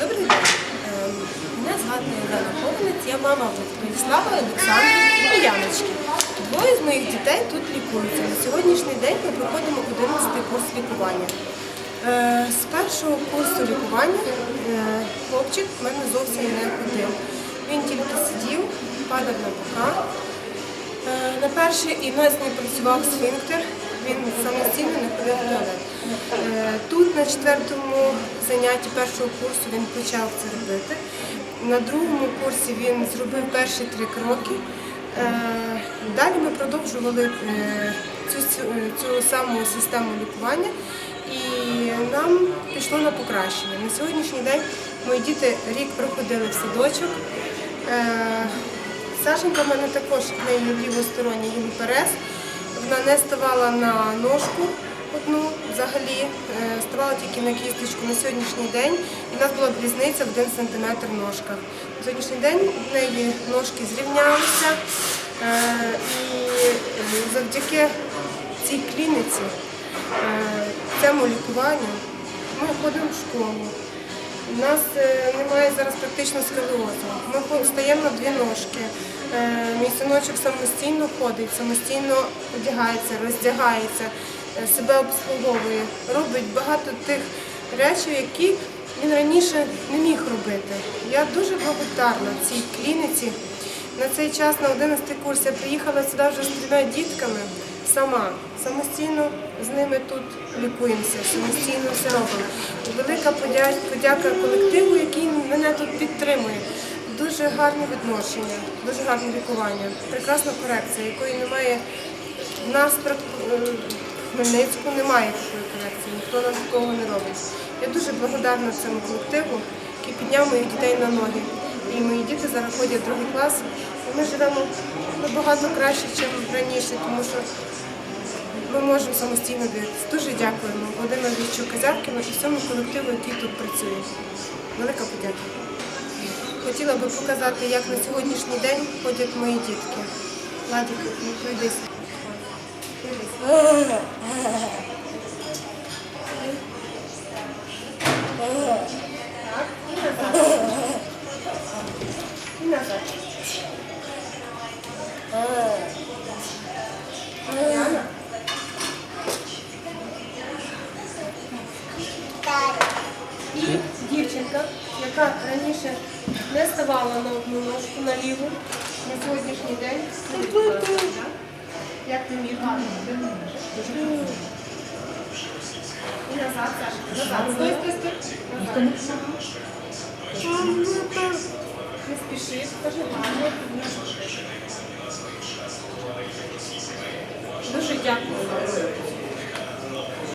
Добрий день. Ем, Мене звати Олена Ковнець, я мама Владислава, Олександра і Яночки. Двоє з моїх дітей тут лікуються. На сьогоднішній день ми проходимо 11 курс лікування. Е, З першого курсу лікування е, хлопчик в мене зовсім не ходив. Він тільки сидів, падав на бока. Е, На перший і в нас не працював сфінктер, він самостійно не ходив в туалет. Е, Тут на четвертому занятті першого курсу він почав це робити. На другому курсі він зробив перші три кроки. Е, Далі ми продовжували е, цю, цю- саму систему лікування і нам пішло на покращення. На сьогоднішній день мої діти рік проходили в садочок. Сашенька в мене також в неї лівосторонній геміперез. Вона не ставала на ножку одну взагалі, е, ставала тільки на кісточку на сьогоднішній день. І в нас була різниця в 1 см ножка. На сьогоднішній день в неї ножки зрівнялися. е, І завдяки цій клініці, е, цьому лікуванню ми ходимо в школу. У нас е, немає зараз практично сколіозу. Ми стаємо на дві ножки. Е, Мій синочок самостійно ходить, самостійно одягається, роздягається, е, себе обслуговує, робить багато тих речей, які він раніше не міг робити. Я дуже благодарна цій клініці. На цей час на 11 курс я приїхала сюди вже з трьома дітками сама. Самостійно з ними тут лікуємося, самостійно все робимо. Велика подяка колективу, який мене тут підтримує. Дуже гарне відношення, дуже гарне лікування, прекрасна корекція, якої немає в нас е, в Хмельницьку немає такої корекції, ніхто нам такого не робить. Я дуже благодарна цьому колективу, який підняв моїх дітей на ноги. І мої діти зараз ходять в другий клас. Ми живемо набагато краще, ніж раніше, тому що ми можемо самостійно дивитися. Дуже дякуємо Володимиру Вічу Казявкіну і всьому колективу, який тут працює. Велика подяка. Хотіла би показати, як на сьогоднішній день ходять мої дітки. Владик, ну пройдись. Так, і назад. І назад. Яна. І дівчинка, яка раніше не ставала на одну ножку на ліву, на сьогоднішній день. Як ти міг? І назад, Саша. Назад. Стой, стой, стой. Не спіши, скажи гарно. Дуже дякую.